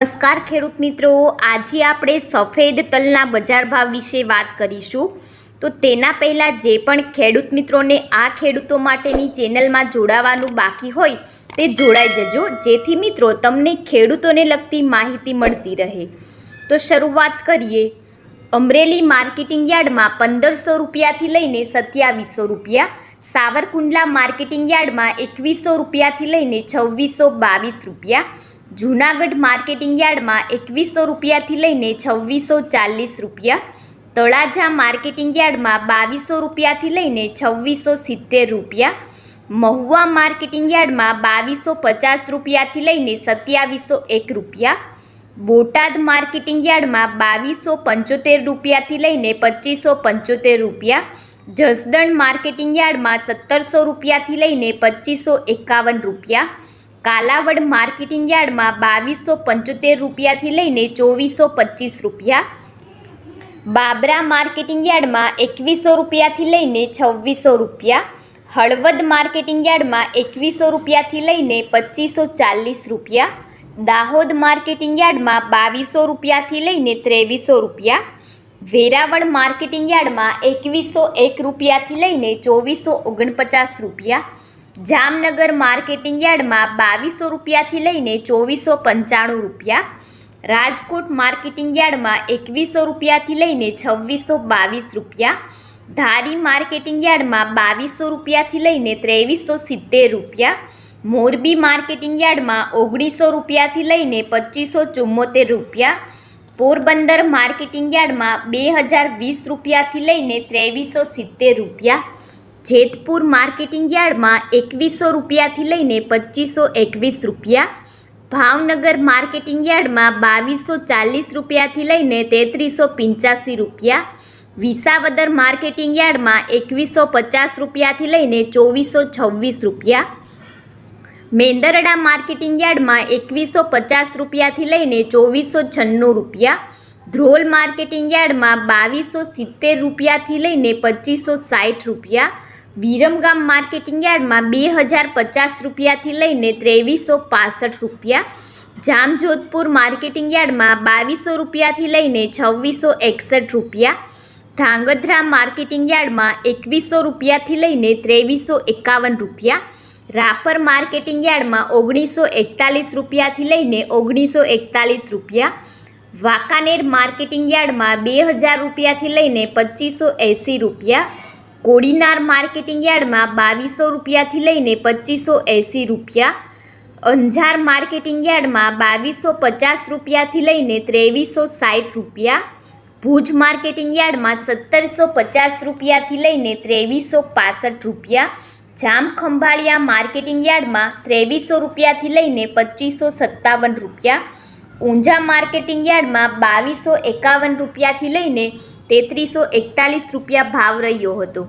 નમસ્કાર ખેડૂત મિત્રો, આજે આપણે સફેદ તલના બજાર ભાવ વિશે વાત કરીશું. તો તેના પહેલાં જે પણ ખેડૂત મિત્રોને આ ખેડૂતો માટેની ચેનલમાં જોડાવાનું બાકી હોય, તે જોડાઈ જજો. જેથી મિત્રો, તમને ખેડૂતોને લગતી માહિતી મળતી રહે. તો શરૂઆત કરીએ. અમરેલી માર્કેટિંગ યાર્ડમાં પંદરસો રૂપિયાથી લઈને સત્યાવીસો રૂપિયા, સાવરકુંડલા માર્કેટિંગ યાર્ડમાં એકવીસો રૂપિયાથી લઈને છવ્વીસો બાવીસ રૂપિયા જૂનાગઢ માર્કેટિંગ યાર્ડમાં એકવીસો રૂપિયાથી લઈને છવ્વીસો ચાલીસ રૂપિયા, તળાજા માર્કેટિંગ યાર્ડમાં બાવીસો રૂપિયાથી લઈને છવ્વીસો સિત્તેર રૂપિયા, મહુવા માર્કેટિંગ યાર્ડમાં બાવીસો પચાસ રૂપિયાથી લઈને સત્યાવીસો એક રૂપિયા, બોટાદ માર્કેટિંગ યાર્ડમાં બાવીસો પંચોતેર રૂપિયાથી લઈને પચીસો પંચોતેર રૂપિયા, જસદણ માર્કેટિંગ યાર્ડમાં સત્તરસો રૂપિયાથી લઈને પચીસો એકાવન રૂપિયા કાલાવડ માર્કેટિંગ યાર્ડમાં બાવીસો પંચોતેર રૂપિયાથી લઈને ચોવીસો પચીસ રૂપિયા. બાબરા માર્કેટિંગ યાર્ડમાં એકવીસો રૂપિયાથી લઈને છવ્વીસો રૂપિયા. હળવદ માર્કેટિંગ યાર્ડમાં એકવીસો રૂપિયાથી લઈને પચીસો ચાલીસ રૂપિયા. દાહોદ માર્કેટિંગ યાર્ડમાં બાવીસો રૂપિયાથી લઈને ત્રેવીસો રૂપિયા. વેરાવળ માર્કેટિંગ યાર્ડમાં એકવીસો એક રૂપિયાથી લઈને ચોવીસો ઓગણપચાસ રૂપિયા. જામનગર માર્કેટિંગ યાર્ડમાં બાવીસો રૂપિયાથી લઈને ચોવીસો પંચાણું રૂપિયા, રાજકોટ માર્કેટિંગ યાર્ડમાં એકવીસો રૂપિયાથી લઈને છવ્વીસો બાવીસ રૂપિયા, ધારી માર્કેટિંગ યાર્ડમાં બાવીસો રૂપિયાથી લઈને ત્રેવીસો સિત્તેર રૂપિયા, મોરબી માર્કેટિંગ યાર્ડમાં ઓગણીસો રૂપિયાથી લઈને પચીસો ચુમ્મોતેર રૂપિયા, પોરબંદર માર્કેટિંગ યાર્ડમાં બે હજાર વીસ રૂપિયાથી લઈને ત્રેવીસો સિત્તેર રૂપિયા જેતપુર માર્કેટિંગ યાર્ડમાં એકવીસો રૂપિયાથી લઈને પચીસો એકવીસ રૂપિયા, ભાવનગર માર્કેટિંગ યાર્ડમાં બાવીસો ચાલીસ રૂપિયાથી લઈને તેત્રીસો પંચ્યાસી રૂપિયા, વિસાવદર માર્કેટિંગ યાર્ડમાં એકવીસો પચાસ રૂપિયાથી લઈને ચોવીસો છવ્વીસ રૂપિયા, મેંદરડા માર્કેટિંગ યાર્ડમાં એકવીસો પચાસ રૂપિયાથી લઈને ચોવીસો છન્નું રૂપિયા, ધ્રોલ માર્કેટિંગ યાર્ડમાં બાવીસો સિત્તેર રૂપિયાથી લઈને પચીસો સાઠ રૂપિયા વિરમગામ માર્કેટિંગ યાર્ડમાં બે હજાર પચાસ રૂપિયાથી લઈને ત્રેવીસો પાસઠ રૂપિયા. જામજોધપુર માર્કેટિંગ યાર્ડમાં બાવીસો રૂપિયાથી લઈને છવ્વીસો એકસઠ રૂપિયા. ધાંગધ્રા માર્કેટિંગ યાર્ડમાં એકવીસો રૂપિયાથી લઈને ત્રેવીસો એકાવન રૂપિયા. રાપર માર્કેટિંગ યાર્ડમાં ઓગણીસો એકતાલીસ રૂપિયાથી લઈને ઓગણીસો એકતાલીસ રૂપિયા. વાંકાનેર માર્કેટિંગ યાર્ડમાં બે હજાર રૂપિયાથી લઈને પચીસો એંસી રૂપિયા. કોડીનાર માર્કેટિંગ યાર્ડમાં બાવીસો રૂપિયાથી લઈને પચીસો એંસી રૂપિયા, અંજાર માર્કેટિંગ યાર્ડમાં બાવીસો પચાસ રૂપિયાથી લઈને ત્રેવીસો સાઠ રૂપિયા, ભુજ માર્કેટિંગ યાર્ડમાં સત્તરસો પચાસ રૂપિયાથી લઈને ત્રેવીસો પાસઠ રૂપિયા જામખંભાળિયા માર્કેટિંગ યાર્ડમાં ત્રેવીસો રૂપિયાથી લઈને પચીસો સત્તાવન રૂપિયા, ઊંઝા માર્કેટિંગ યાર્ડમાં બાવીસો એકાવન રૂપિયાથી લઈને તેત્રીસો એકતાલીસ રૂપિયા ભાવ રહ્યો હતો.